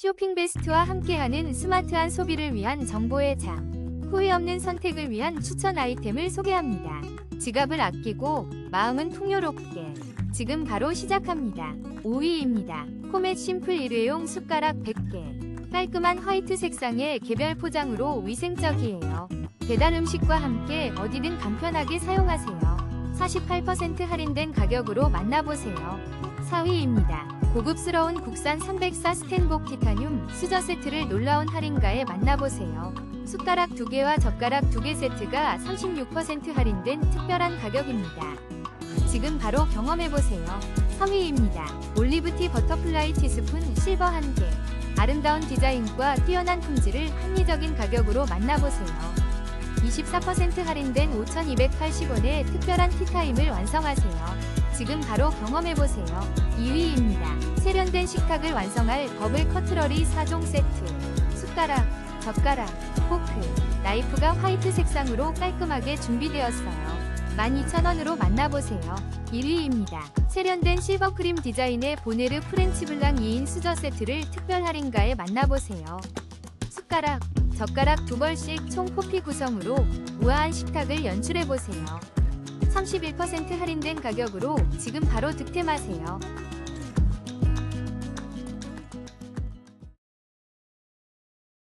쇼핑 베스트와 함께하는 스마트한 소비를 위한 정보의 장. 후회 없는 선택을 위한 추천 아이템을 소개합니다. 지갑을 아끼고 마음은 풍요롭게. 지금 바로 시작합니다. 5위입니다. 코멧 심플 일회용 숟가락 100개. 깔끔한 화이트 색상의 개별 포장으로 위생적이에요. 배달 음식과 함께 어디든 간편하게 사용하세요. 48% 할인된 가격으로 만나보세요. 4위입니다. 고급스러운 국산 304 스텐복 티타늄 수저 세트를 놀라운 할인가에 만나보세요. 숟가락 2개와 젓가락 2개 세트가 36% 할인된 특별한 가격입니다. 지금 바로 경험해보세요. 3위입니다. 올리브티 버터플라이 티스푼 실버 1개. 아름다운 디자인과 뛰어난 품질을 합리적인 가격으로 만나보세요. 24% 할인된 5,280원의 특별한 티타임을 완성하세요. 지금 바로 경험해보세요. 2위입니다. 세련된 식탁을 완성할 버블 커트러리 4종 세트. 숟가락, 젓가락, 포크, 나이프가 화이트 색상으로 깔끔하게 준비되었어요. 12,000원으로 만나보세요. 1위입니다. 세련된 실버크림 디자인의 보네르 프렌치 블랑 2인 수저 세트를 특별 할인가에 만나보세요. 숟가락, 젓가락 두 벌씩 총 포피 구성으로 우아한 식탁을 연출해보세요. 31% 할인된 가격으로 지금 바로 득템하세요.